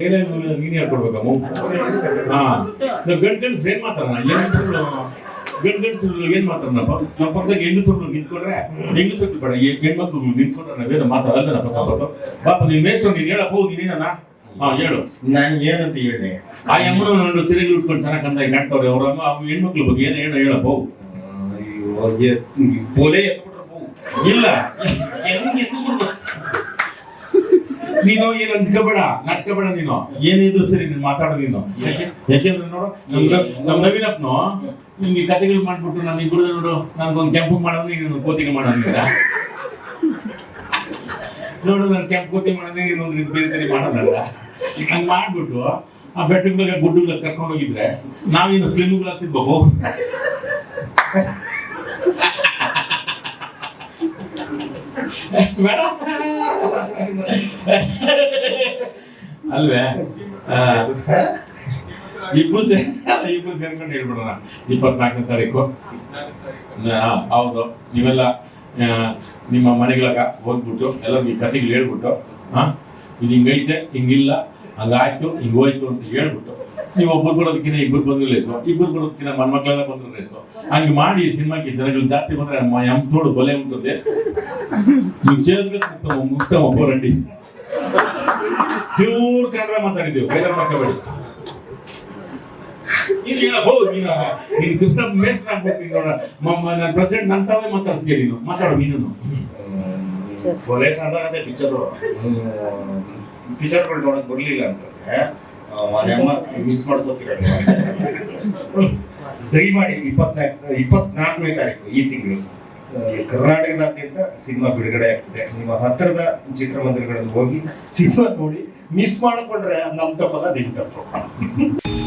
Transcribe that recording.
ನೀನ್ ಹಾ. ಗಂಡ್ ಗಂಡ್ಸ್ ಏನ್ ಮಾತಾಡೋಣ? ಹೆಂಗಸರು ಗಂಡ್ ಗಂಡ್ಸರು ಏನ್ ಮಾತಾಡೋಣಪ್ಪ ನಮ್ಮ ಪಕ್ಕದಾಗ ಹೆಂಗಸರು ನಿಂತ್ಕೊಂಡ್ರೆ ಹೆಂಗಸರು ಬೇಡ. ಹೆಣ್ಮಕ್ಳು ನಿಂತ್ಕೊಂಡ್ರೆ ನಾವೇನು ಮಾತಾಡಲ್ಲನಪ್ಪ ಸ್ವಲ್ಪ ಪಾಪ ನೀನ್ ಮೇಷ್ಟ್ರು ನೀನ್ ಹೇಳಪ್ಪ ನೀನೇನ ಹಾ ಹೇಳು. ನಾನು ಏನಂತ ಹೇಳಿ? ಆ ಯಮ್ಮನ ನನ್ನ ಸೀರೆಗಳು ಉಟ್ಕೊಂಡು ಚೆನ್ನಾಗಿ ಕಂದಾಗಿ ಅವ್ರ ಅಮ್ಮ ಅವ್ರ ಹೆಣ್ಮಕ್ಳ ಬಗ್ಗೆ ಏನು ಹೇಳ ಹೇಳಪ್ಪ ಬೋಲೆ ಬೋವು. ಇಲ್ಲ. ಹೆಂಗ್? ನೀನು ಏನು ಹಂಚ್ಕೋಬೇಡ ನಾಚ್ಕೋಬೇಡ ನೀನು. ಏನಿದ್ರು ಸರಿ, ನೀನು ಮಾತಾಡೋ ನೀನು. ಯಾಕೆ? ಯಾಕೆಂದ್ರೆ ನೋಡು, ನಮ್ ನವ್- ನಮ್ ನವೀನಪ್ಪನು ನಿಮ್ಗೆ ಕತೆಗಳು ಮಾಡ್ಬಿಟ್ಟು ನಾನು ಇಬ್ಬರು ನೋಡು ನನ್ಗೊಂದು ಕೆಂಪು ಮಾಡೋದು, ನೀನು ಕೋತಿಗೆ ಮಾಡೋದಿಲ್ಲ ನೋಡು, ನಾನು ಕೆಂಪು ಕೋತಿ ಮಾಡೋದು, ನೀನು ಬೇರೆ ಬೇರೆ ಮಾಡೋದಲ್ಲ ಹಂಗ್ ಮಾಡ್ಬಿಟ್ಟು ಆ ಬೆಟ್ಟಗಳ ಗುಡ್ಡುಗಳ ಕರ್ಕೊಂಡು ಹೋಗಿದ್ರೆ ನಾವೇನು ಸ್ಲಿಮ್ಗಳು ಆಗ್ತಿದ್ಬೇಕು ಬೇಡ ಅಲ್ವೇ? ಇಬ್ರು ಸೇ ಇಬ್ರು ಸೇರ್ಕೊಂಡು ಹೇಳ್ಬಿಡೋಣ. ಇಪ್ಪತ್ನಾಲ್ಕನೇ ತಾರೀಕು. ಹೌದು. ನೀವೆಲ್ಲ ನಿಮ್ಮ ಮನೆಗಳಾಗ ಹೋಗ್ಬಿಟ್ಟು, ಎಲ್ಲ ಈ ಕಥೆಗಳು ಹೇಳ್ಬಿಟ್ಟು ಹಾ ಇದು ಹಿಂಗೈತೆ, ಹಿಂಗಿಲ್ಲ. ಹಂಗಾಯ್ತು ಹಿಂಗ್ ಹೋಯ್ತು ಅಂತ ಹೇಳ್ಬಿಟ್ಟು. ನೀವು ಒಬ್ಬರು ಬರೋದಕ್ಕಿಂತ ಇಬ್ಬರು ಬಂದ್ರೆ ಲೇಸು ಇಬ್ಬರು ಬರೋದಕ್ಕಿಂತ ಮನ್ಮಕ್ಳೆಲ್ಲ ಬಂದ್ರೆ ರೇಸು ಲೇಸು. ಹಂಗೆ ಮಾಡಿ ಸಿನಿಮಾಕ್ಕೆ ಜನಗಳು ಜಾಸ್ತಿ ಬಂದ್ರೆ ಎಂ ತೋಡು ಬಲೆ ಉಂಟದೆ ನೀವು ಮುಕ್ತ ಉತ್ತಮ ಉತ್ತಮ ಹೋರಾಡಿ ಪ್ಯೂರ್ ಕನ್ನಡ ಮಾತಾಡಿದ್ದೇವೆ ಬೇರೆ ಮಾಡ್ಕೋಬೇಡಿ. ನೀನು ಹೇಳಪ್ಪ ನೀನು ನೀನು ಕೃಷ್ಣ ಮೇಸ್ಟ್ರ್ ಆಗ್ಬೇಕು ನೀನು ನೋಡ. ನನ್ನ ಪ್ರೆಸಿಡೆಂಟ್ ನಂತವೇ ಮಾತಾಡ್ತೀಯ ನೀನು. ಮಾತಾಡು ನೀನು ಕೊಲೆ ಸಾಧಾರಣ ಪಿಕ್ಚರು. ಪಿಕ್ಚರ್ಗಳು ನೋಡಕ್ ಬರ್ಲಿಲ್ಲ ಅಂತಂದ್ರೆ ಮಿಸ್ ಮಾಡ್ಕೋತೀರ ದಯಮಾಡಿ ಇಪ್ಪತ್ನಾಲ್ಕು, ಇಪ್ಪತ್ನಾಲ್ಕನೇ ತಾರೀಕು ಈ ತಿಂಗಳು ಕರ್ನಾಟಕದಾದ್ಯಂತ ಸಿನಿಮಾ ಬಿಡುಗಡೆ ಆಗ್ತಿದೆ. ನಿಮ್ಮ ಹತ್ತಿರದ ಚಿತ್ರಮಂದಿರಗಳಲ್ಲಿ ಹೋಗಿ ಸಿನಿಮಾ ನೋಡಿ ಮಿಸ್ ಮಾಡಿಕೊಂಡ್ರೆ ನಮ್ ತಪ್ಪಲ್ಲ ನಿಮ್ ತಪ್ಪು